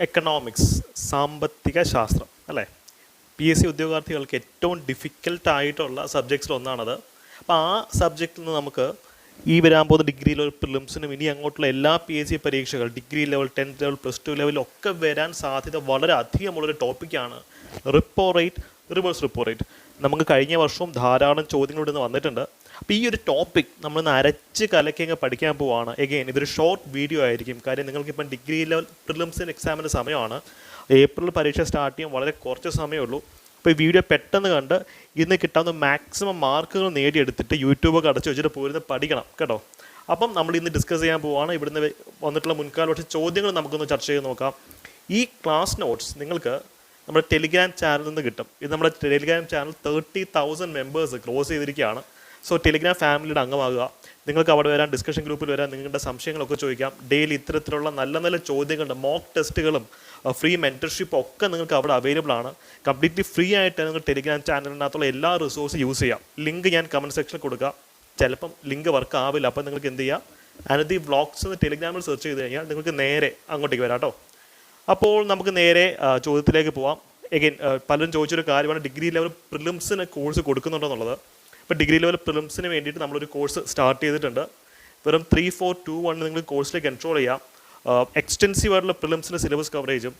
Economics സാമ്പത്തിക ശാസ്ത്രം അല്ലേ? പി എസ് സി ഉദ്യോഗാർത്ഥികൾക്ക് ഏറ്റവും ഡിഫിക്കൽട്ട് ആയിട്ടുള്ള സബ്ജക്ട്സിൽ ഒന്നാണത്. അപ്പോൾ ആ സബ്ജക്റ്റിൽ നിന്ന് നമുക്ക് ഈ വരാൻ പോകുന്ന ഡിഗ്രി ലെവൽ പ്രിലിംസിനും ഇനി അങ്ങോട്ടുള്ള എല്ലാ പി എസ് സി പരീക്ഷകൾ degree level tenth level plus two ലെവലൊക്കെ വരാൻ സാധ്യത വളരെ അധികമുള്ളൊരു ടോപ്പിക്കാണ് repo rate reverse repo rate നമുക്ക് കഴിഞ്ഞ വർഷവും ധാരാളം ചോദ്യങ്ങൾ നിന്ന് വന്നിട്ടുണ്ട്. അപ്പോൾ ഈ ഒരു ടോപ്പിക് നമ്മൾ ഇന്ന് അരച്ച് കലക്കി അങ്ങ് പഠിക്കാൻ പോവാണ്. എഗെയിൻ ഇതൊരു ഷോർട്ട് വീഡിയോ ആയിരിക്കും. കാര്യം നിങ്ങൾക്കിപ്പം ഡിഗ്രി ലെവൽ പ്രിലിംസിന് എക്സാമിന്റെ സമയമാണ്. ഏപ്രിൽ പരീക്ഷ സ്റ്റാർട്ട് ചെയ്യാൻ വളരെ കുറച്ച് സമയമേ ഉള്ളൂ അപ്പോൾ ഈ വീഡിയോ പെട്ടെന്ന് കണ്ട് ഇന്ന് കിട്ടാവുന്ന മാക്സിമം മാർക്കുകൾ നേടിയെടുത്തിട്ട് യൂട്യൂബൊക്കെ അടച്ചു വെച്ചിട്ട് പോരുന്ന പഠിക്കണം കേട്ടോ. അപ്പം നമ്മൾ ഇന്ന് ഡിസ്കസ് ചെയ്യാൻ പോവാണ്. ഇവിടുന്ന് വന്നിട്ടുള്ള മുൻകാല പക്ഷേ ചോദ്യങ്ങൾ നമുക്കൊന്ന് ചർച്ച ചെയ്ത് നോക്കാം. ഈ ക്ലാസ് നോട്ട്സ് നിങ്ങൾക്ക് നമ്മുടെ ടെലിഗ്രാം ചാനലിൽ നിന്ന് കിട്ടും. ഇത് നമ്മുടെ Telegram channel thirty thousand members close ചെയ്തിരിക്കുകയാണ്. സോ ടെലിഗ്രാം ഫാമിലിയുടെ അംഗമാകുക. നിങ്ങൾക്ക് അവിടെ വരാൻ ഡിസ്കഷൻ ഗ്രൂപ്പിൽ വരാം നിങ്ങളുടെ സംശയങ്ങളൊക്കെ ചോദിക്കാം. ഡെയിലി ഇത്തരത്തിലുള്ള നല്ല നല്ല ചോദ്യങ്ങളുടെ മോക്ക് ടെസ്റ്റുകളും ഫ്രീ മെന്റർഷിപ്പും ഒക്കെ നിങ്ങൾക്ക് അവിടെ അവൈലബിൾ ആണ്. കംപ്ലീറ്റ്ലി ഫ്രീ ആയിട്ട് നിങ്ങൾ ടെലിഗ്രാം ചാനലിനകത്തുള്ള എല്ലാ റിസോഴ്സും യൂസ് ചെയ്യാം. ലിങ്ക് ഞാൻ കമന്റ് സെക്ഷനിൽ കൊടുക്കാം. ചിലപ്പം ലിങ്ക് വർക്ക് ആവില്ല. അപ്പം നിങ്ങൾക്ക് എന്ത് ചെയ്യാം? അനധി വ്ളോഗ്സ് എന്ന് ടെലിഗ്രാമിൽ സെർച്ച് ചെയ്ത് കഴിഞ്ഞാൽ നിങ്ങൾക്ക് നേരെ അങ്ങോട്ടേക്ക് വരാം കേട്ടോ. അപ്പോൾ നമുക്ക് നേരെ ചോദ്യത്തിലേക്ക് പോവാം. എഗെയിൻ പലരും ചോദിച്ചൊരു കാര്യമാണ്. ഡിഗ്രി ലെവൽ പ്രിലിംസിന് കോഴ്സ് കൊടുക്കുന്നുണ്ടോ എന്നുള്ളത്. ഇപ്പോൾ ഡിഗ്രി ലെവൽ പ്രിലിംസിന് വേണ്ടിയിട്ട് നമ്മളൊരു കോഴ്സ് സ്റ്റാർട്ട് ചെയ്തിട്ടുണ്ട്. വെറും ത്രീ ഫോർ ടു വൺ നിങ്ങൾ കോഴ്സിലേക്ക് കൺട്രോൾ ചെയ്യാം എക്സ്റ്റെൻസീവ് ആയിട്ടുള്ള പ്രിലിംസിന്റെ സിലബസ് കവറേജും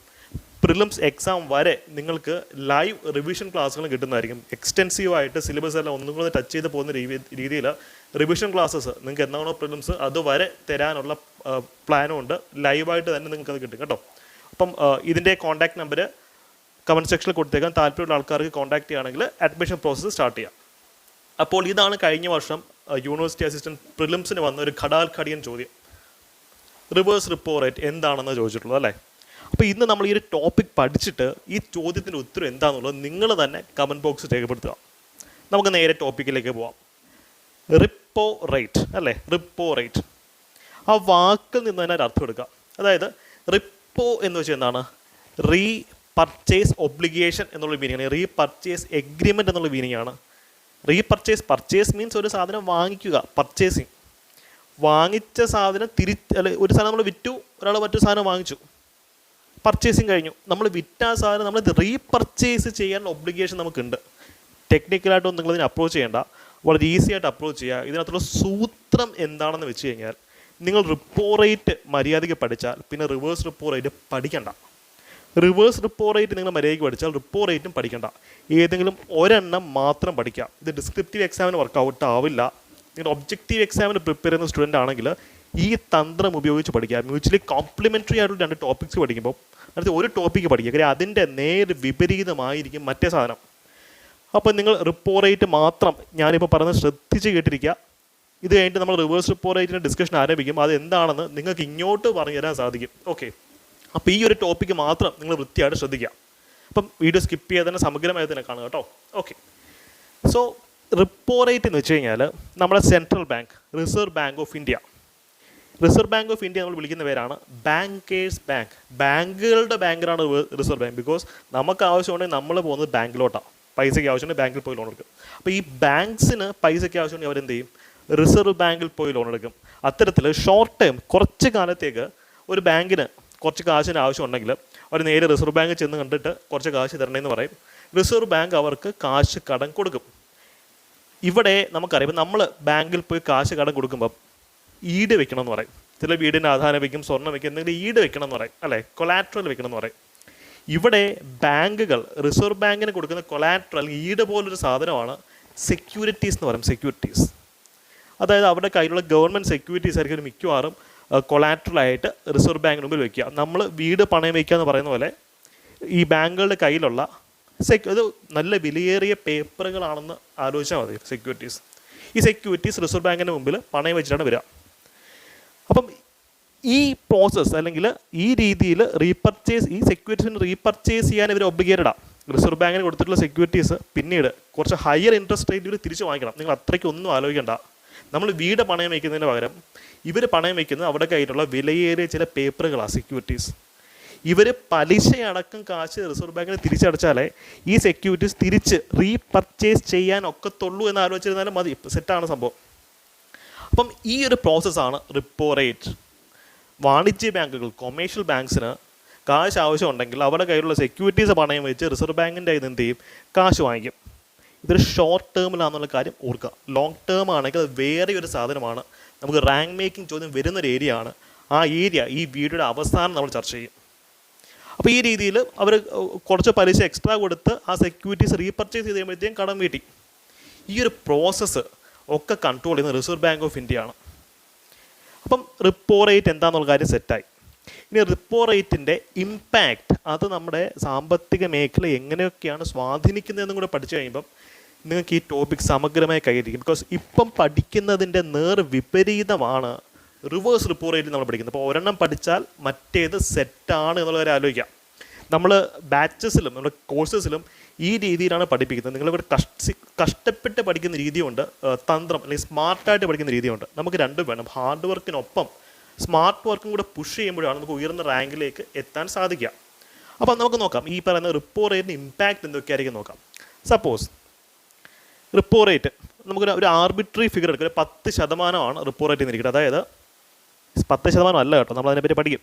പ്രിലിംസ് എക്സാം വരെ നിങ്ങൾക്ക് ലൈവ് റിവിഷൻ ക്ലാസ്സുകൾ കിട്ടുന്നതായിരിക്കും. എക്സ്റ്റെൻസീവ് ആയിട്ട് സിലബസ് എല്ലാം ഒന്നും കൂടെ ടച്ച് ചെയ്ത് പോകുന്ന രീതി രീതിയിൽ റിവിഷൻ ക്ലാസ്സസ് നിങ്ങൾക്ക് എന്നാണോ പ്രിലിംസ് അതുവരെ തരാനുള്ള പ്ലാനും ഉണ്ട്. ലൈവായിട്ട് തന്നെ നിങ്ങൾക്ക് അത് കിട്ടും കേട്ടോ. അപ്പം ഇതിന്റെ കോൺടാക്ട് നമ്പർ കമന്റ് സെക്ഷനിൽ കൊടുത്തേക്കാം. താല്പര്യമുള്ള ആൾക്കാർക്ക് കോൺടാക്ട് ചെയ്യുകയാണെങ്കിൽ അഡ്മിഷൻ പ്രോസസ്സ് സ്റ്റാർട്ട് ചെയ്യാം. അപ്പോൾ ഇതാണ് കഴിഞ്ഞ വർഷം യൂണിവേഴ്സിറ്റി അസിസ്റ്റന്റ് പ്രിലിംസിന് വന്ന ഒരു ഘടാൽഘടിയൻ ചോദ്യം. റിവേഴ്സ് റിപ്പോ റേറ്റ് എന്താണെന്ന് ചോദിച്ചിട്ടുള്ളത് അല്ലേ? അപ്പോൾ ഇന്ന് നമ്മൾ ഈ ഒരു ടോപ്പിക് പഠിച്ചിട്ട് ഈ ചോദ്യത്തിന്റെ ഉത്തരം എന്താണെന്നുള്ളത് നിങ്ങൾ തന്നെ കമന്റ് ബോക്സ് രേഖപ്പെടുത്തുക. നമുക്ക് നേരെ ടോപ്പിക്കിലേക്ക് പോവാം. റിപ്പോ റേറ്റ് അല്ലേ? റിപ്പോ റേറ്റ് ആ വാക്കിൽ നിന്ന് തന്നെ ഒരു അർത്ഥം എടുക്കുക. അതായത് റിപ്പോ എന്ന് വെച്ചാൽ എന്താണ്? റീ പർച്ചേസ് ഒബ്ലിഗേഷൻ എന്നുള്ള മീനിങ് ആണ്. റീ പർച്ചേസ് എഗ്രിമെന്റ് എന്നുള്ള മീനിങ് ആണ് റീ പർച്ചേസ് മീൻസ് ഒരു സാധനം വാങ്ങിക്കുക പർച്ചേസിങ് വാങ്ങിച്ച സാധനം തിരി അല്ലെ ഒരു സാധനം നമ്മൾ വിറ്റു ഒരാൾ മറ്റൊരു സാധനം വാങ്ങിച്ചു. പർച്ചേസിങ് കഴിഞ്ഞു. നമ്മൾ വിറ്റ ആ സാധനം നമ്മൾ റീപർച്ചേസ് ചെയ്യാനുള്ള ഒബ്ലിഗേഷൻ നമുക്കുണ്ട്. ടെക്നിക്കലായിട്ടൊന്നും നിങ്ങൾ ഇതിനെ അപ്രോച്ച് ചെയ്യേണ്ട. വളരെ ഈസി ആയിട്ട് അപ്രോച്ച് ചെയ്യുക. ഇതിനകത്തുള്ള സൂത്രം എന്താണെന്ന് വെച്ച് കഴിഞ്ഞാൽ നിങ്ങൾ റിപ്പോ റേറ്റ് മര്യാദയ്ക്ക് പഠിച്ചാൽ പിന്നെ റിവേഴ്സ് റിപ്പോ റേറ്റ് പഠിക്കണ്ട. റിവേഴ്സ് റിപ്പോ റേറ്റ് നിങ്ങൾ മര്യാദയ്ക്ക് പഠിച്ചാൽ റിപ്പോ റേറ്റും പഠിക്കണ്ട. ഏതെങ്കിലും ഒരെണ്ണം മാത്രം പഠിക്കാം. ഇത് ഡിസ്ക്രിപ്റ്റീവ് എക്സാമിന് വർക്കൗട്ട് ആവില്ല. നിങ്ങൾ ഒബ്ജക്റ്റീവ് എക്സാമിന് പ്രിപ്പയർ ചെയ്യുന്ന സ്റ്റുഡന്റ് ആണെങ്കിൽ ഈ തന്ത്രം ഉപയോഗിച്ച് പഠിക്കുക. മ്യൂച്വലി കോംപ്ലിമെന്ററി ആയിട്ടുള്ള രണ്ട് ടോപ്പിക്സ് പഠിക്കുമ്പോൾ അടുത്ത ഒരു ടോപ്പിക്ക് പഠിക്കുക. കാര്യം അതിന്റെ നേര് വിപരീതമായിരിക്കും മറ്റേ സാധനം. അപ്പോൾ നിങ്ങൾ റിപ്പോ റേറ്റ് മാത്രം ഞാനിപ്പോൾ പറയുന്നത് ശ്രദ്ധിച്ച് കേട്ടിരിക്കുക. ഇത് കഴിഞ്ഞിട്ട് നമ്മൾ റിവേഴ്സ് റിപ്പോ റേറ്റിന്റെ ഡിസ്കഷൻ ആരംഭിക്കും. അത് എന്താണെന്ന് നിങ്ങൾക്ക് ഇങ്ങോട്ട് പറഞ്ഞു തരാൻ സാധിക്കും. ഓക്കെ അപ്പോൾ ഈ ഒരു ടോപ്പിക്ക് മാത്രം നിങ്ങൾ വൃത്തിയായിട്ട് ശ്രദ്ധിക്കുക. അപ്പം വീഡിയോ സ്കിപ്പ് ചെയ്യാതെ തന്നെ സമഗ്രമായി തന്നെ കാണുക കേട്ടോ. ഓക്കെ സോ റിപ്പോ റേറ്റ് എന്ന് വെച്ച് കഴിഞ്ഞാൽ നമ്മുടെ central bank reserve bank of India reserve bank of India നമ്മൾ വിളിക്കുന്ന പേരാണ് ബാങ്കേഴ്സ് ബാങ്ക് ബാങ്കുകളുടെ ബാങ്കിലാണ് റിസർവ് ബാങ്ക് ബിക്കോസ് നമുക്ക് ആവശ്യമുണ്ടെങ്കിൽ നമ്മൾ പോകുന്നത് ബാങ്കിലോട്ടാണ് പൈസയ്ക്ക് ആവശ്യമുണ്ടെങ്കിൽ ബാങ്കിൽ പോയി ലോൺ എടുക്കും. അപ്പോൾ ഈ ബാങ്ക്സിന് പൈസയ്ക്ക് ആവശ്യമുണ്ടെങ്കിൽ അവരെന്ത് ചെയ്യും? റിസർവ് ബാങ്കിൽ പോയി ലോൺ എടുക്കും. അത്തരത്തിൽ ഷോർട്ട് ടേം കുറച്ച് കാലത്തേക്ക് ഒരു ബാങ്കിന് കുറച്ച് കാശിന് ആവശ്യമുണ്ടെങ്കിൽ അവർ നേരെ റിസർവ് ബാങ്കിൽ ചെന്ന് കണ്ടിട്ട് കുറച്ച് കാശ് തരണമെന്ന് പറയും. റിസർവ് ബാങ്ക് അവർക്ക് കാശ് കടം കൊടുക്കും. ഇവിടെ നമുക്കറിയാം നമ്മൾ ബാങ്കിൽ പോയി കാശ് കടം കൊടുക്കുമ്പോൾ ഈട് വെക്കണം എന്ന് പറയും. ചില വീടിന് ആധാരം വയ്ക്കും സ്വർണം വയ്ക്കും എന്തെങ്കിലും ഈട് വെക്കണം എന്ന് പറയും അല്ലേ? കൊലാട്രൽ വെക്കണം എന്ന് പറയും. ഇവിടെ ബാങ്കുകൾ റിസർവ് ബാങ്കിന് കൊടുക്കുന്ന കൊലാട്രൽ ഈട് പോലൊരു സാധനമാണ് സെക്യൂരിറ്റീസ് എന്ന് പറയും സെക്യൂരിറ്റീസ് അതായത് അവരുടെ കയ്യിലുള്ള ഗവൺമെന്റ് സെക്യൂരിറ്റീസ് ആയിരിക്കും മിക്കവാറും കൊളാട്രലായിട്ട് റിസർവ് ബാങ്കിന് മുമ്പിൽ വയ്ക്കുക നമ്മൾ വീട് പണയം വയ്ക്കുക എന്ന് പറയുന്ന പോലെ ഈ ബാങ്കുകളുടെ കയ്യിലുള്ള സെക്യൂ അത് നല്ല വിലയേറിയ പേപ്പറുകളാണെന്ന് ആലോചിച്ചാൽ മതി സെക്യൂരിറ്റീസ് ഈ സെക്യൂരിറ്റീസ് റിസർവ് ബാങ്കിന്റെ മുമ്പിൽ പണയം വെച്ചിട്ടാണ് വരിക. അപ്പം ഈ പ്രോസസ്സ് അല്ലെങ്കിൽ ഈ രീതിയിൽ റീപർച്ചേസ് ഈ സെക്യൂരിറ്റീസിന് റീപർച്ചേസ് ചെയ്യാൻ ഇവർ ഒബ്ലിഗേറ്റഡാണ് റിസർവ് ബാങ്കിന് കൊടുത്തിട്ടുള്ള സെക്യൂരിറ്റീസ് പിന്നീട് കുറച്ച് ഹയർ ഇൻട്രസ്റ്റ് റേറ്റ് ഇവർ തിരിച്ച് വാങ്ങിക്കണം. നിങ്ങൾ അത്രയ്ക്കൊന്നും ആലോചിക്കേണ്ട. നമ്മൾ വീട് പണയം വയ്ക്കുന്നതിന് പകരം ഇവർ പണയം വയ്ക്കുന്നത് അവിടെ കയ്യിലുള്ള വിലയേറിയ ചില പേപ്പറുകളാണ് സെക്യൂരിറ്റീസ് ഇവർ പലിശയടക്കം കാശ് റിസർവ് ബാങ്കിന് തിരിച്ചടച്ചാലേ ഈ സെക്യൂരിറ്റീസ് തിരിച്ച് റീപർച്ചേസ് ചെയ്യാൻ ഒക്കത്തുള്ളൂ എന്ന് ആലോചിച്ചിരുന്നാലും മതി. സെറ്റാണ് സംഭവം. അപ്പം ഈ ഒരു പ്രോസസ്സാണ് റിപ്പോ റേറ്റ് വാണിജ്യ ബാങ്കുകൾ കൊമേഴ്ഷ്യൽ ബാങ്ക്സിന് കാശ് ആവശ്യമുണ്ടെങ്കിൽ അവരുടെ കയ്യിലുള്ള സെക്യൂരിറ്റീസ് പണയം വെച്ച് റിസർവ് ബാങ്കിന്റെ ഇത് എന്ത് ചെയ്യും? കാശ് വാങ്ങിക്കും. ഇതൊരു ഷോർട്ട് ടേമിലാണെന്നുള്ള കാര്യം ഓർക്കുക. ലോങ് ടേം ആണെങ്കിൽ അത് വേറെ ഒരു സാധനമാണ്. നമുക്ക് റാങ്ക് മേക്കിംഗ് ചോദ്യം വരുന്നൊരു ഏരിയ ആണ്. ആ ഏരിയ ഈ വീഡിയോയുടെ അവസാനം നമ്മൾ ചർച്ച ചെയ്യും. അപ്പോൾ ഈ രീതിയിൽ അവർ കുറച്ച് പലിശ എക്സ്ട്രാ കൊടുത്ത് ആ സെക്യൂരിറ്റീസ് റീപർച്ചേസ് ചെയ്ത് കഴിയുമ്പോഴത്തേക്കും കടം വീട്ടി. ഈ ഒരു പ്രോസസ്സ് ഒക്കെ കൺട്രോൾ ചെയ്യുന്നത് റിസർവ് ബാങ്ക് ഓഫ് ഇന്ത്യ ആണ്. അപ്പം റിപ്പോ റേറ്റ് എന്താണെന്നുള്ള കാര്യം സെറ്റായി ഇനി റിപ്പോ റേറ്റിന്റെ ഇമ്പാക്റ്റ് അത് നമ്മുടെ സാമ്പത്തിക മേഖല എങ്ങനെയൊക്കെയാണ് സ്വാധീനിക്കുന്നതെന്നും കൂടെ പഠിച്ചു കഴിയുമ്പം നിങ്ങൾക്ക് ഈ ടോപ്പിക് സമഗ്രമായി കൈവരിക്കും ബിക്കോസ് ഇപ്പം പഠിക്കുന്നതിന്റെ നേർ വിപരീതമാണ് റിവേഴ്സ് റിപ്പോ റേറ്റിൽ നമ്മൾ പഠിക്കുന്നത്. അപ്പോൾ ഒരെണ്ണം പഠിച്ചാൽ മറ്റേത് സെറ്റാണ് എന്നുള്ള കാര്യം ആലോചിക്കാം. നമ്മൾ ബാച്ചസിലും നമ്മുടെ കോഴ്സസിലും ഈ രീതിയിലാണ് പഠിപ്പിക്കുന്നത്. നിങ്ങളിവിടെ കഷ്ട കഷ്ടപ്പെട്ട് പഠിക്കുന്ന രീതിയുണ്ട്. തന്ത്രം അല്ലെങ്കിൽ സ്മാർട്ടായിട്ട് പഠിക്കുന്ന രീതിയുണ്ട്. നമുക്ക് രണ്ടും വേണം. ഹാർഡ് വർക്കിനൊപ്പം സ്മാർട്ട് വർക്കും കൂടെ പുഷ് ചെയ്യുമ്പോഴാണ് നമുക്ക് ഉയർന്ന റാങ്കിലേക്ക് എത്താൻ സാധിക്കുക. അപ്പോൾ നമുക്ക് നോക്കാം. ഈ പറയുന്ന റിപ്പോ റേറ്റിന് ഇമ്പാക്റ്റ് എന്തൊക്കെയായിരിക്കും നോക്കാം. സപ്പോസ് റിപ്പോ റേറ്റ് നമുക്കൊരു ഒരു ആർബിട്രറി ഫിഗർ എടുക്കുക ഒരു പത്ത് ശതമാനമാണ് റിപ്പോ റേറ്റ് എന്നിരിക്കുന്നത്. അതായത് പത്ത് ശതമാനം അല്ല കേട്ടോ നമ്മൾ അതിനെപ്പറ്റി പഠിക്കും.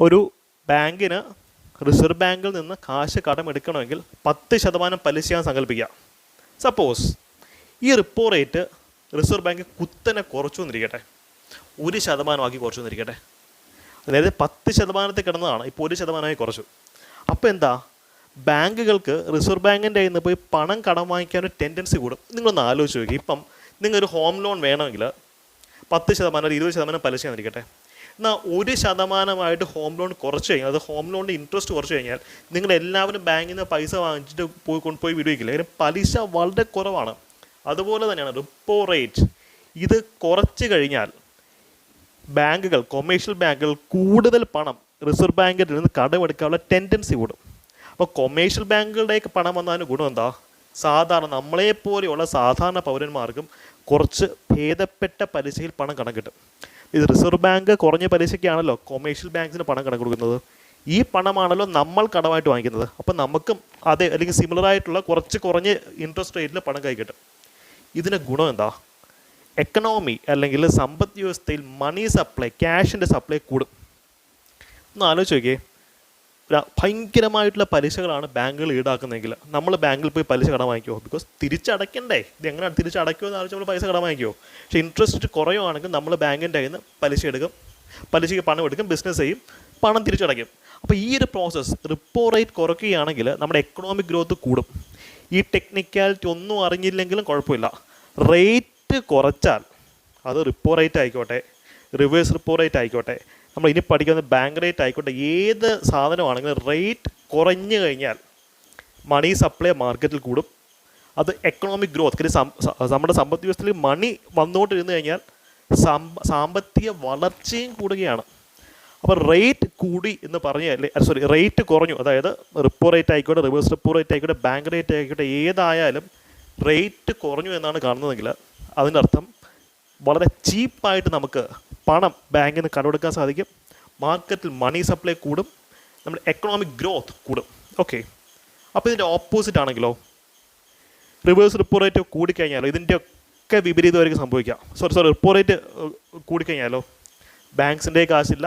ഒരു ബാങ്കിന് റിസർവ് ബാങ്കിൽ നിന്ന് കാശ് കടമെടുക്കണമെങ്കിൽ പത്ത് ശതമാനം പലിശയാണ് സങ്കല്പിക്കുക സപ്പോസ് ഈ റിപ്പോ റേറ്റ് റിസർവ് ബാങ്ക് കുത്തനെ കുറച്ചു എന്നിരിക്കട്ടെ. ഒരു ശതമാനമാക്കി കുറച്ചു എന്നിരിക്കട്ടെ. അതായത് പത്ത് ശതമാനത്തിൽ കിടന്നതാണ് ഇപ്പോൾ ഒരു ശതമാനമായി കുറച്ചു. അപ്പോൾ എന്താ? ബാങ്കുകൾക്ക് റിസർവ് ബാങ്കിന്റെ കയ്യിൽ നിന്ന് പോയി പണം കടം വാങ്ങിക്കാൻ ഒരു ടെൻഡൻസി കൂടും. നിങ്ങളൊന്ന് ആലോചിച്ച് നോക്കി. ഇപ്പം നിങ്ങളൊരു ഹോം ലോൺ വേണമെങ്കിൽ പത്ത് ശതമാനം ഒരു ഇരുപത് ശതമാനം പലിശ എന്നിരിക്കട്ടെ എന്നാൽ ഒരു ശതമാനമായിട്ട് ഹോം ലോൺ കുറച്ച് കഴിഞ്ഞാൽ അത് ഹോം ലോണിന്റെ ഇൻട്രസ്റ്റ് കുറച്ച് കഴിഞ്ഞാൽ നിങ്ങൾ എല്ലാവരും ബാങ്കിൽ നിന്ന് പൈസ വാങ്ങിച്ചിട്ട് പോയി കൊണ്ടുപോയി വിടുവിക്കില്ല അതിന് പലിശ വളരെ കുറവാണ്. അതുപോലെ തന്നെയാണ് റിപ്പോ റേറ്റ് ഇത് കുറച്ച് കഴിഞ്ഞാൽ ബാങ്കുകൾ കൊമേഴ്ഷ്യൽ ബാങ്കുകൾ കൂടുതൽ പണം റിസർവ് ബാങ്കിൽ നിന്ന് കടമെടുക്കാനുള്ള ടെൻഡൻസി കൂടും. അപ്പോൾ കൊമേഴ്ഷ്യൽ ബാങ്കുകളുടെയൊക്കെ പണം വന്നതിന് ഗുണം എന്താ? സാധാരണ നമ്മളെപ്പോലെയുള്ള സാധാരണ പൗരന്മാർക്കും കുറച്ച് ഭേദപ്പെട്ട പലിശയിൽ പണം കണം കിട്ടും. ഇത് റിസർവ് ബാങ്ക് കുറഞ്ഞ പലിശയ്ക്കാണല്ലോ കൊമേഴ്ഷ്യൽ ബാങ്ക്സിന് പണം കണക്ക് കൊടുക്കുന്നത്. ഈ പണമാണല്ലോ നമ്മൾ കടമായിട്ട് വാങ്ങിക്കുന്നത്. അപ്പോൾ നമുക്കും അതേ അല്ലെങ്കിൽ സിമിലർ ആയിട്ടുള്ള കുറച്ച് കുറഞ്ഞ ഇൻട്രസ്റ്റ് റേറ്റിൽ പണം കൈ കിട്ടും. ഇതിന് ഗുണം എന്താ? എക്കണോമി അല്ലെങ്കിൽ സമ്പദ് വ്യവസ്ഥയിൽ മണി സപ്ലൈ ക്യാഷിന്റെ സപ്ലൈ കൂടും. ഒന്ന് ആലോചിച്ച് നോക്കിയേ. ഭയങ്കരമായിട്ടുള്ള പലിശകളാണ് ബാങ്കുകൾ ഈടാക്കുന്നതെങ്കിൽ നമ്മൾ ബാങ്കിൽ പോയി പലിശ കടം വാങ്ങിക്കുമോ ബിക്കോസ് തിരിച്ചടയ്ക്കണ്ടേ. ഇത് എങ്ങനെയാണ് തിരിച്ചടയ്ക്കുമോ എന്ന് ആലോചിച്ച് നമ്മൾ പൈസ കടം വാങ്ങിക്കുമോ പക്ഷേ ഇൻട്രസ്റ്റ് കുറയുവാണെങ്കിൽ നമ്മൾ ബാങ്കിന്റെ കയ്യിൽ നിന്ന് പലിശ എടുക്കും. പലിശയ്ക്ക് പണം എടുക്കും ബിസിനസ് ചെയ്യും പണം തിരിച്ചടയ്ക്കും. അപ്പോൾ ഈ ഒരു പ്രോസസ്സ് റിപ്പോ റേറ്റ് കുറയ്ക്കുകയാണെങ്കിൽ നമ്മുടെ എക്കണോമിക് ഗ്രോത്ത് കൂടും. ഈ ടെക്നിക്കാലിറ്റി ഒന്നും അറിഞ്ഞില്ലെങ്കിലും കുഴപ്പമില്ല. റേറ്റ് കുറച്ചാൽ അത് റിപ്പോ റേറ്റ് ആയിക്കോട്ടെ റിവേഴ്സ് റിപ്പോ റേറ്റ് ആയിക്കോട്ടെ നമ്മൾ ഇനി പഠിക്കുന്ന ബാങ്ക് റേറ്റ് ആയിക്കോട്ടെ ഏത് സാധനമാണെങ്കിലും റേറ്റ് കുറഞ്ഞു കഴിഞ്ഞാൽ മണി സപ്ലൈ മാർക്കറ്റിൽ കൂടും. അത് എക്കണോമിക് ഗ്രോത്ത് കാര്യം നമ്മുടെ സമ്പദ് വ്യവസ്ഥയിൽ മണി വന്നുകൊണ്ടിരുന്നു കഴിഞ്ഞാൽ സാമ്പ സാമ്പത്തിക വളർച്ചയും കൂടുകയാണ്. അപ്പോൾ റേറ്റ് കൂടി എന്ന് പറഞ്ഞാൽ സോറി റേറ്റ് കുറഞ്ഞു. അതായത് റിപ്പോ റേറ്റ് ആയിക്കോട്ടെ റിവേഴ്സ് റിപ്പോ റേറ്റ് ആയിക്കോട്ടെ ബാങ്ക് റേറ്റ് ആയിക്കോട്ടെ ഏതായാലും റേറ്റ് കുറഞ്ഞു എന്നാണ് കാണുന്നതെങ്കിൽ അതിന്റെ അർത്ഥം വളരെ ചീപ്പായിട്ട് നമുക്ക് പണം ബാങ്കിൽ നിന്ന് കടമെടുക്കാൻ സാധിക്കും. മാർക്കറ്റിൽ മണി സപ്ലൈ കൂടും. നമ്മുടെ എക്കണോമിക് ഗ്രോത്ത് കൂടും. ഓക്കെ അപ്പോൾ ഇതിന്റെ ഓപ്പോസിറ്റ് ആണെങ്കിലോ? റിവേഴ്സ് റിപ്പോ റേറ്റ് കൂടിക്കഴിഞ്ഞാലോ? ഇതിന്റെ ഒക്കെ വിപരീതമായിരിക്കും സംഭവിക്കാം സോറി സോറി റിപ്പോ റേറ്റ് കൂടിക്കഴിഞ്ഞാലോ? ബാങ്ക്സിന്റെ കാശില്ല.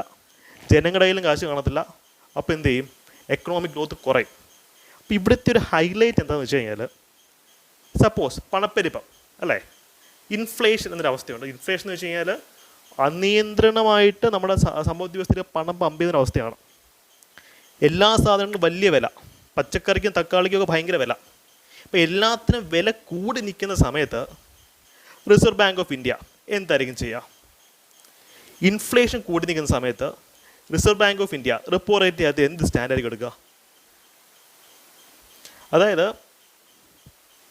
ജനങ്ങളുടെ കയ്യിലും കാശ് കാണത്തില്ല. അപ്പോൾ എന്ത് ചെയ്യും? എക്കണോമിക് ഗ്രോത്ത് കുറയും. അപ്പോൾ ഇവിടുത്തെ ഒരു ഹൈലൈറ്റ് എന്താണെന്ന് വെച്ച് കഴിഞ്ഞാൽ സപ്പോസ് പണപ്പെരുപ്പം അല്ലേ? ഇൻഫ്ലേഷൻ എന്നൊരു അവസ്ഥയുണ്ട് ഇൻഫ്ലേഷൻ എന്ന് വെച്ച് കഴിഞ്ഞാൽ അനിയന്ത്രണമായിട്ട് നമ്മുടെ സമ്പദ് വ്യവസ്ഥയിൽ പണം പമ്പ് ചെയ്യുന്ന അവസ്ഥയാണ് എല്ലാ സാധനങ്ങൾക്കും വലിയ വില. പച്ചക്കറിക്കും തക്കാളിക്കും ഒക്കെ ഭയങ്കര വില. അപ്പോൾ എല്ലാത്തിനും വില കൂടി നിൽക്കുന്ന സമയത്ത് റിസർവ് ബാങ്ക് ഓഫ് ഇന്ത്യ എന്തായിരിക്കും ചെയ്യുക? ഇൻഫ്ലേഷൻ കൂടി നിൽക്കുന്ന സമയത്ത് reserve bank of India repo rate അത് എന്ത് സ്റ്റാൻഡായിരിക്കും എടുക്കുക? അതായത്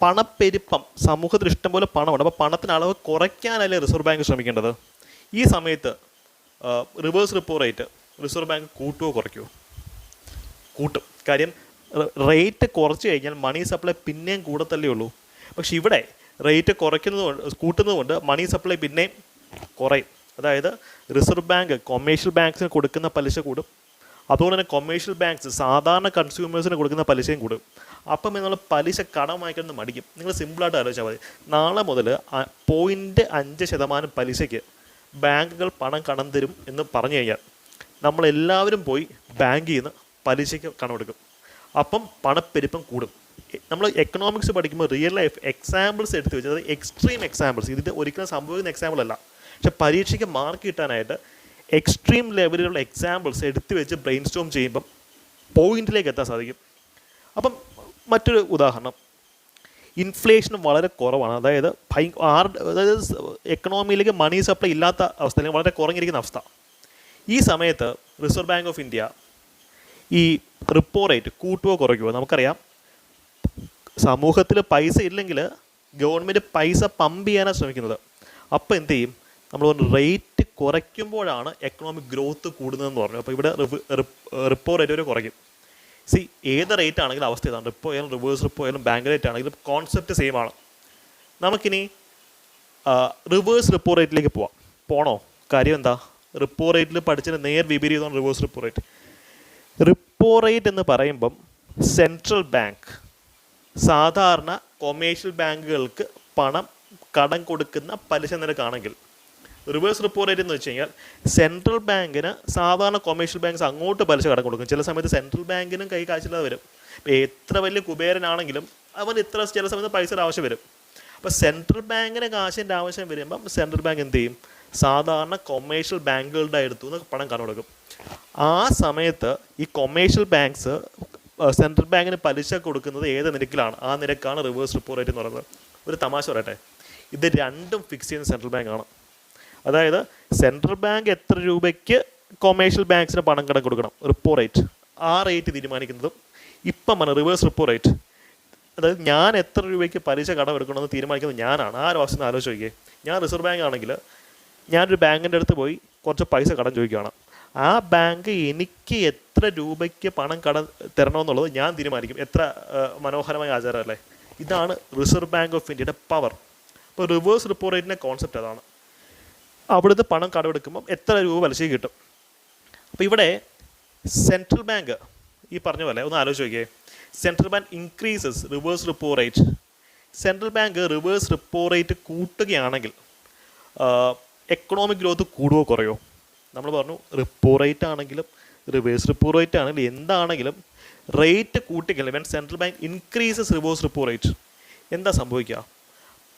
പണപ്പെരുപ്പം സമൂഹത്തിൽ ഇഷ്ടംപോലെ പണമുണ്ട്. അപ്പോൾ പണത്തിന് അളവ് കുറയ്ക്കാനല്ലേ റിസർവ് ബാങ്ക് ശ്രമിക്കേണ്ടത്? ഈ സമയത്ത് reverse repo rate reserve bank കൂട്ടുകയോ കുറയ്ക്കുമോ കൂട്ടും. കാര്യം റേറ്റ് കുറച്ച് കഴിഞ്ഞാൽ മണി സപ്ലൈ പിന്നെയും കൂടത്തല്ലേ ഉള്ളൂ. പക്ഷെ ഇവിടെ റേറ്റ് കുറയ്ക്കുന്നത് കൊണ്ട് കൂട്ടുന്നതുകൊണ്ട് മണി സപ്ലൈ പിന്നെയും കുറയും. അതായത് റിസർവ് ബാങ്ക് കൊമേഴ്ഷ്യൽ ബാങ്ക്സിന് കൊടുക്കുന്ന പലിശ കൂടും. അതുപോലെ തന്നെ കൊമേഴ്ഷ്യൽ ബാങ്ക്സ് സാധാരണ കൺസ്യൂമേഴ്സിന് കൊടുക്കുന്ന പലിശയും കൂടും. അപ്പം നിങ്ങൾ പലിശ കടം വാങ്ങിക്കുന്നത് മടിക്കും. നിങ്ങൾ സിമ്പിളായിട്ട് ആലോചിച്ചാൽ മതി. നാളെ മുതൽ പോയിന്റ് അഞ്ച് ശതമാനം പലിശയ്ക്ക് ബാങ്കുകൾ പണം കടം തരും എന്ന് പറഞ്ഞു കഴിഞ്ഞാൽ നമ്മളെല്ലാവരും പോയി ബാങ്കിൽ നിന്ന് പലിശയ്ക്ക് കണമെടുക്കും അപ്പം പണപ്പെരുപ്പം കൂടും. നമ്മൾ എക്കണോമിക്സ് പഠിക്കുമ്പോൾ റിയൽ ലൈഫ് എക്സാമ്പിൾസ് എടുത്ത് വെച്ചത് എക്സ്ട്രീം എക്സാമ്പിൾസ് ഇതിന്റെ ഒരിക്കലും സംഭവിക്കുന്ന എക്സാമ്പിൾ അല്ല. പക്ഷെ പരീക്ഷയ്ക്ക് മാർക്ക് കിട്ടാനായിട്ട് എക്സ്ട്രീം ലെവലിലുള്ള എക്സാമ്പിൾസ് എടുത്തു വെച്ച് ബ്രെയിൻ സ്റ്റോം ചെയ്യുമ്പം പോയിന്റിലേക്ക് എത്താൻ സാധിക്കും. അപ്പം മറ്റൊരു ഉദാഹരണം. ഇൻഫ്ലേഷൻ വളരെ കുറവാണ്. അതായത് ഭയ ആർ അതായത് എക്കണോമിയിലേക്ക് മണി സപ്ലൈ ഇല്ലാത്ത അവസ്ഥ അല്ലെങ്കിൽ വളരെ കുറഞ്ഞിരിക്കുന്ന അവസ്ഥ. ഈ സമയത്ത് റിസർവ് ബാങ്ക് ഓഫ് ഇന്ത്യ ഈ റിപ്പോ റേറ്റ് കൂട്ടുകയോ കുറയ്ക്കുമോ നമുക്കറിയാം. സമൂഹത്തിൽ പൈസ ഇല്ലെങ്കിൽ ഗവൺമെന്റ് പൈസ പമ്പ് ചെയ്യാനാണ് ശ്രമിക്കുന്നത്. അപ്പോൾ എന്ത് ചെയ്യും? നമ്മൾ റേറ്റ് കുറയ്ക്കുമ്പോഴാണ് എക്കണോമിക് ഗ്രോത്ത് കൂടുന്നതെന്ന് പറഞ്ഞു. അപ്പോൾ ഇവിടെ റിപ്പോ റേറ്റ് വരെ കുറയ്ക്കും. സി ഏത് റേറ്റ് ആണെങ്കിലും അവസ്ഥ ഇതാണ്. റിപ്പോ ആയാലും റിവേഴ്സ് റിപ്പോ ആയാലും ബാങ്ക് റേറ്റ് ആണെങ്കിലും കോൺസെപ്റ്റ് സെയിം ആണ്. നമുക്കിനി റിവേഴ്സ് റിപ്പോ റേറ്റിലേക്ക് പോവാം. പോണോ? കാര്യം എന്താ? റിപ്പോ റേറ്റിൽ പഠിച്ചതിന് നേർ വിപരീതമാണ് reverse repo rate repo rate എന്ന് പറയുമ്പം സെൻട്രൽ ബാങ്ക് സാധാരണ കൊമേഴ്ഷ്യൽ ബാങ്കുകൾക്ക് പണം കടം കൊടുക്കുന്ന പലിശ നിരക്കാണെങ്കിൽ റിവേഴ്സ് റിപ്പോ റേറ്റ് എന്ന് വെച്ച് കഴിഞ്ഞാൽ സെൻട്രൽ ബാങ്കിന് സാധാരണ കൊമേഴ്ഷ്യൽ ബാങ്ക്സ് അങ്ങോട്ട് പലിശ കടം കൊടുക്കും. ചില സമയത്ത് സെൻട്രൽ ബാങ്കിനും കൈ കാശില്ലാതെ വരും. ഇപ്പോൾ എത്ര വലിയ കുബേരനാണെങ്കിലും അവൻ ഇത്ര ചില സമയത്ത് പൈസയുടെ ആവശ്യം വരും. അപ്പോൾ സെൻട്രൽ ബാങ്കിന് കാശിന്റെ ആവശ്യം വരുമ്പം സെൻട്രൽ ബാങ്ക് എന്ത് ചെയ്യും? സാധാരണ കൊമേഴ്ഷ്യൽ ബാങ്കുകളുടെ അടുത്തു നിന്ന് പണം കടം കൊടുക്കും. ആ സമയത്ത് ഈ കൊമേഴ്ഷ്യൽ ബാങ്ക്സ് സെൻട്രൽ ബാങ്കിന് പലിശ കൊടുക്കുന്നത് ഏത് നിരക്കിലാണ്? ആ നിരക്കാണ് റിവേഴ്സ് റിപ്പോ റേറ്റ് എന്ന് പറയുന്നത്. ഒരു തമാശ പറയട്ടെ. ഇത് രണ്ടും ഫിക്സ് ചെയ്യുന്ന സെൻട്രൽ ബാങ്ക് ആണ്. അതായത് സെൻട്രൽ ബാങ്ക് എത്ര രൂപയ്ക്ക് കൊമേഴ്ഷ്യൽ ബാങ്ക്സിന് പണം കടം കൊടുക്കണം? റിപ്പോ റേറ്റ് ആ റേറ്റ് തീരുമാനിക്കുന്നതും ഇപ്പം ആണ് റിവേഴ്സ് റിപ്പോ റേറ്റ് അതായത് ഞാൻ എത്ര രൂപയ്ക്ക് പലിശ കടം എടുക്കണമെന്ന് തീരുമാനിക്കുന്നത് ഞാനാണ്. ആ ഒരു അവസ്ഥ ആലോചിച്ച് നോക്കിയേ ഞാൻ റിസർവ് ബാങ്ക് ആണെങ്കിൽ ഞാനൊരു ബാങ്കിന്റെ അടുത്ത് പോയി കുറച്ച് പൈസ കടം ചോദിക്കുകയാണ് ആ ബാങ്ക് എനിക്ക് എത്ര രൂപയ്ക്ക് പണം കട തരണമെന്നുള്ളത് ഞാൻ തീരുമാനിക്കും. എത്ര മനോഹരമായ ആചാരമല്ലേ ഇതാണ് റിസർവ് ബാങ്ക് ഓഫ് ഇന്ത്യയുടെ പവർ അപ്പോൾ റിവേഴ്സ് റിപ്പോ റേറ്റിന്റെ കോൺസെപ്റ്റ് അതാണ്. അവിടുന്ന് പണം കടമെടുക്കുമ്പം എത്ര രൂപ പലിശ കിട്ടും? അപ്പോൾ ഇവിടെ സെൻട്രൽ ബാങ്ക് ഈ പറഞ്ഞ പോലെ ഒന്ന് ആലോചിച്ച് നോക്കിയേ. Central bank increases reverse repo rate central bank reverse repo rate കൂട്ടുകയാണെങ്കിൽ എക്കണോമിക് ഗ്രോത്ത് കൂടുവോ കുറയോ? നമ്മൾ പറഞ്ഞു റിപ്പോ റേറ്റ് ആണെങ്കിലും റിവേഴ്സ് റിപ്പോ റേറ്റ് ആണെങ്കിലും എന്താണെങ്കിലും rate കൂട്ടിക്കഴിഞ്ഞാൽ when central bank increases reverse repo rate എന്താ സംഭവിക്കുക?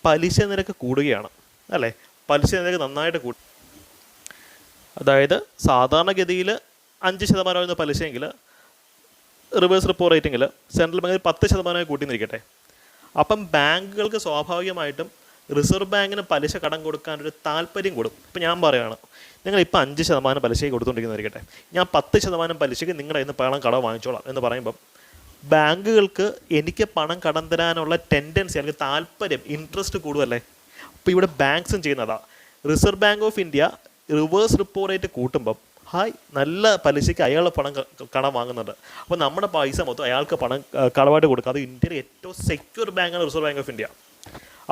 പലിശ നിരക്ക് കൂടുകയാണ് അല്ലേ? പലിശ നിരക്ക് നന്നായിട്ട് കൂട്ടി. അതായത് സാധാരണഗതിയിൽ അഞ്ച് ശതമാനമായിരുന്ന പലിശയെങ്കിൽ റിവേഴ്സ് റിപ്പോ റേറ്റിംഗിൽ സെൻട്രൽ ബാങ്കിൽ പത്ത് ശതമാനമായി കൂട്ടിന്നിരിക്കട്ടെ അപ്പം ബാങ്കുകൾക്ക് സ്വാഭാവികമായിട്ടും റിസർവ് ബാങ്കിന് പലിശ കടം കൊടുക്കാനൊരു താല്പര്യം കൂടും. ഇപ്പം ഞാൻ പറയുകയാണ് നിങ്ങൾ ഇപ്പം അഞ്ച് ശതമാനം പലിശയ്ക്ക് കൊടുത്തുകൊണ്ടിരിക്കുന്നതായിരിക്കട്ടെ. ഞാൻ പത്ത് ശതമാനം പലിശയ്ക്ക് നിങ്ങളുടെ ഇന്ന് പണം കടം വാങ്ങിച്ചോളാം എന്ന് പറയുമ്പം ബാങ്കുകൾക്ക് എനിക്ക് പണം കടം തരാനുള്ള ടെൻഡൻസി അല്ലെങ്കിൽ താല്പര്യം ഇൻട്രസ്റ്റ് കൂടുമല്ലേ അപ്പോൾ ഇവിടെ ബാങ്ക്സും ചെയ്യുന്നതാ. Reserve bank of India reverse repo rate കൂട്ടുമ്പം hi നല്ല പലിശയ്ക്ക് അയാളുടെ പണം കടം വാങ്ങുന്നുണ്ട്. അപ്പോൾ നമ്മുടെ പൈസ മൊത്തം അയാൾക്ക് പണം കടമായിട്ട് കൊടുക്കുക. അത് ഇന്ത്യയിലെ ഏറ്റവും സെക്യൂർ ബാങ്കാണ് റിസർവ് ബാങ്ക് ഓഫ് ഇന്ത്യ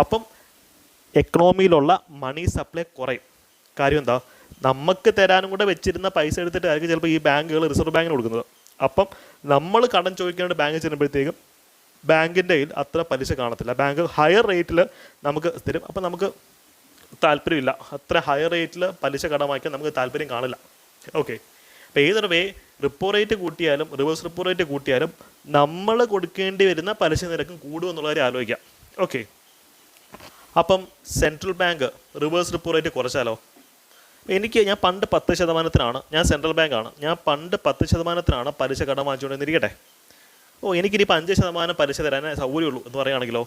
അപ്പം എക്കണോമിയിലുള്ള മണി സപ്ലൈ കുറയും. കാര്യം എന്താ? നമുക്ക് തരാനും കൂടെ വെച്ചിരുന്ന പൈസ എടുത്തിട്ടായിരിക്കും ചിലപ്പോൾ ഈ ബാങ്കുകൾ റിസർവ് ബാങ്കിന് കൊടുക്കുന്നത്. അപ്പം നമ്മൾ കടം ചോദിക്കാനായിട്ട് ബാങ്ക് ചെല്ലുമ്പോഴത്തേക്കും ബാങ്കിന്റെ കയ്യിൽ അത്ര പലിശ കാണത്തില്ല. ബാങ്ക് ഹയർ റേറ്റിൽ നമുക്ക് തരും അപ്പം നമുക്ക് താല്പര്യമില്ല. അത്ര ഹയർ റേറ്റിൽ പലിശ കടമാക്കിയാൽ നമുക്ക് താല്പര്യം കാണില്ല. ഓക്കെ അപ്പോൾ ഏതൊരു വേ റിപ്പോ റേറ്റ് കൂട്ടിയാലും റിവേഴ്സ് റിപ്പോ റേറ്റ് കൂട്ടിയാലും നമ്മൾ കൊടുക്കേണ്ടി വരുന്ന പലിശ നിരക്കും കൂടും എന്നുള്ള കാര്യം ആലോചിക്കാം. ഓക്കെ അപ്പം central bank reverse repo rate കുറച്ചാലോ? എനിക്ക് ഞാൻ പണ്ട് പത്ത് ശതമാനത്തിനാണ് ഞാൻ സെൻട്രൽ ബാങ്കാണ് ഞാൻ പണ്ട് പത്ത് ശതമാനത്തിനാണ് പലിശ കടം വാങ്ങിച്ചുകൊണ്ടിരിക്കട്ടെ ഓ എനിക്കിനിപ്പോൾ അഞ്ച് ശതമാനം പലിശ തരാനേ സൗകര്യമുള്ളൂ എന്ന് പറയുകയാണെങ്കിലോ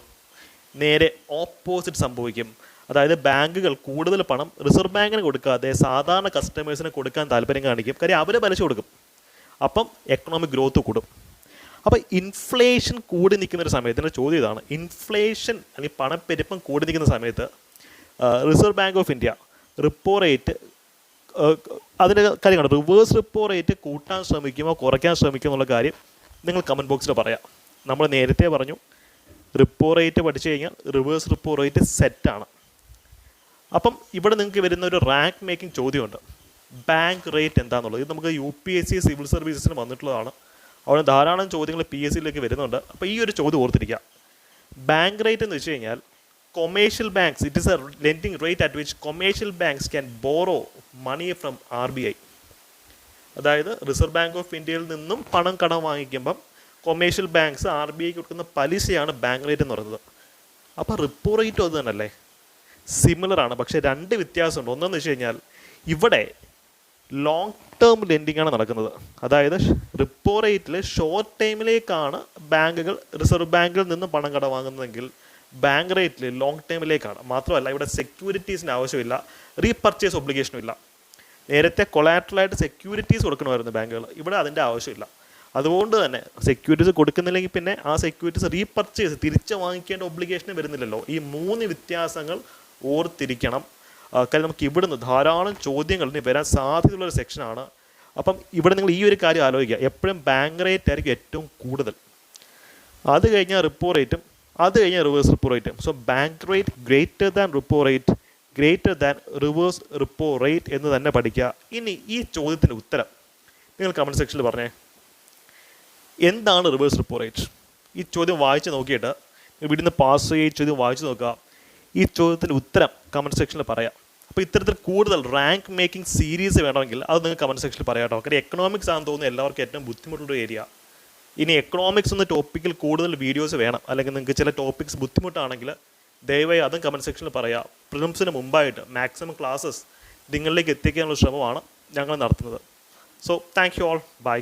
നേരെ ഓപ്പോസിറ്റ് സംഭവിക്കും. അതായത് ബാങ്കുകൾ കൂടുതൽ പണം റിസർവ് ബാങ്കിന് കൊടുക്കാതെ സാധാരണ കസ്റ്റമേഴ്സിന് കൊടുക്കാൻ താല്പര്യം കാണിക്കും. കാര്യം അവർ പലിശ കൊടുക്കും. അപ്പം എക്കണോമിക് ഗ്രോത്ത് കൂടും. അപ്പോൾ ഇൻഫ്ലേഷൻ കൂടി നിൽക്കുന്ന ഒരു സമയത്ത് എന്റെ ചോദ്യം ഇതാണ്. ഇൻഫ്ലേഷൻ അല്ലെങ്കിൽ പണപ്പെരുപ്പം കൂടി നിൽക്കുന്ന സമയത്ത് reserve bank of India repo rate അതിന്റെ കാര്യമാണ് റിവേഴ്സ് റിപ്പോ റേറ്റ് കൂട്ടാൻ ശ്രമിക്കുമോ കുറയ്ക്കാൻ ശ്രമിക്കുമോ എന്നുള്ള കാര്യം നിങ്ങൾ കമന്റ് ബോക്സിൽ പറയാം. നമ്മൾ നേരത്തെ പറഞ്ഞു റിപ്പോ റേറ്റ് പഠിച്ചു കഴിഞ്ഞാൽ റിവേഴ്സ് റിപ്പോ റേറ്റ് സെറ്റാണ് അപ്പം ഇവിടെ നിങ്ങൾക്ക് വരുന്ന ഒരു റാങ്ക് മേക്കിംഗ് ചോദ്യമുണ്ട്. ബാങ്ക് റേറ്റ് എന്താണെന്നുള്ളത് ഇത് നമുക്ക് U P S C civil സർവീസസിന് വന്നിട്ടുള്ളതാണ്. അവിടെ ധാരാളം ചോദ്യങ്ങൾ പി എസ് സിയിലേക്ക് വരുന്നുണ്ട്. അപ്പോൾ ഈ ഒരു ചോദ്യം ഓർത്തിരിക്കുക. ബാങ്ക് റേറ്റ് എന്ന് വെച്ച് കഴിഞ്ഞാൽ commercial banks it is a lending rate at which commercial banks can borrow money from R B I അതായത് റിസർവ് ബാങ്ക് ഓഫ് ഇന്ത്യയിൽ നിന്നും പണം കടം വാങ്ങിക്കുമ്പം കൊമേഴ്ഷ്യൽ ബാങ്ക്സ് ആർ ബി ഐക്ക് കൊടുക്കുന്ന പലിശയാണ് ബാങ്ക് റേറ്റ് എന്ന് പറയുന്നത്. അപ്പോൾ റിപ്പോ റേറ്റും അത് തന്നെയല്ലേ? സിമിലർ ആണ്. പക്ഷേ രണ്ട് വ്യത്യാസമുണ്ട്. ഒന്നെന്ന് വെച്ച് കഴിഞ്ഞാൽ ഇവിടെ ലോങ് ടേം ലെൻഡിങ് ആണ് നടക്കുന്നത്. അതായത് റിപ്പോ റേറ്റിൽ ഷോർട്ട് ടൈമിലേക്കാണ് ബാങ്കുകൾ റിസർവ് ബാങ്കിൽ നിന്നും പണം കടം വാങ്ങുന്നതെങ്കിൽ ബാങ്ക് റേറ്റിൽ ലോങ് ടൈമിലേക്കാണ് മാത്രമല്ല ഇവിടെ സെക്യൂരിറ്റീസിന് ആവശ്യമില്ല റീപർച്ചേസ് ഒബ്ലിഗേഷനും ഇല്ല. നേരത്തെ കൊളാറ്ററലായിട്ട് സെക്യൂരിറ്റീസ് കൊടുക്കണമായിരുന്നു ബാങ്കുകൾ. ഇവിടെ അതിന്റെ ആവശ്യമില്ല. അതുകൊണ്ട് തന്നെ സെക്യൂരിറ്റീസ് കൊടുക്കുന്നില്ലെങ്കിൽ പിന്നെ ആ സെക്യൂരിറ്റീസ് റീപർച്ചേസ് തിരിച്ചു വാങ്ങിക്കേണ്ട ഒബ്ലിഗേഷനും വരുന്നില്ലല്ലോ. ഈ മൂന്ന് വ്യത്യാസങ്ങൾ ഓർത്തിരിക്കണം. കാര്യം നമുക്ക് ഇവിടുന്ന് ധാരാളം ചോദ്യങ്ങൾ വരാൻ സാധ്യതയുള്ളൊരു സെക്ഷനാണ് അപ്പം ഇവിടെ നിങ്ങൾ ഈ ഒരു കാര്യം ആലോചിക്കുക. എപ്പോഴും ബാങ്ക് റേറ്റ് ആയിരിക്കും ഏറ്റവും കൂടുതൽ. അത് കഴിഞ്ഞാൽ റിപ്പോ റേറ്റും അത് കഴിഞ്ഞാൽ റിവേഴ്സ് റിപ്പോ റേറ്റും so bank rate greater than repo rate greater than reverse repo rate എന്ന് തന്നെ പഠിക്കുക. ഇനി ഈ ചോദ്യത്തിന്റെ ഉത്തരം നിങ്ങൾ കമന്റ് സെക്ഷനിൽ പറഞ്ഞേ. എന്താണ് റിവേഴ്സ് റിപ്പോ റേറ്റ് ഈ ചോദ്യം വായിച്ച് നോക്കിയിട്ട് നിന്ന് പാസ് ചെയ്യുക ഈ ചോദ്യം വായിച്ച് നോക്കുക. ഈ ചോദ്യത്തിന്റെ ഉത്തരം കമന്റ് സെക്ഷനിൽ പറയാം. അപ്പോൾ ഇത്തരത്തിൽ കൂടുതൽ റാങ്ക് മേക്കിംഗ് സീരീസ് വേണമെങ്കിൽ അത് നിങ്ങൾ കമന്റ് സെക്ഷനിൽ പറയാം കേട്ടോ. കാര്യം എക്കണോമിക്സ് ആണെന്ന് തോന്നുന്നു എല്ലാവർക്കും ഏറ്റവും ബുദ്ധിമുട്ടുള്ള ഏരിയ ഇനി എക്കണോമിക്സ് എന്ന ടോപ്പിക്കിൽ കൂടുതൽ വീഡിയോസ് വേണം. അല്ലെങ്കിൽ നിങ്ങൾക്ക് ചില ടോപ്പിക്സ് ബുദ്ധിമുട്ടാണെങ്കിൽ ദയവായി അതും കമന്റ് സെക്ഷനിൽ പറയാം. പ്രിലിംസിന് മുമ്പായിട്ട് മാക്സിമം ക്ലാസ്സസ് നിങ്ങളിലേക്ക് എത്തിക്കാനുള്ള ശ്രമമാണ് ഞങ്ങൾ നടത്തുന്നത്. So thank you all bye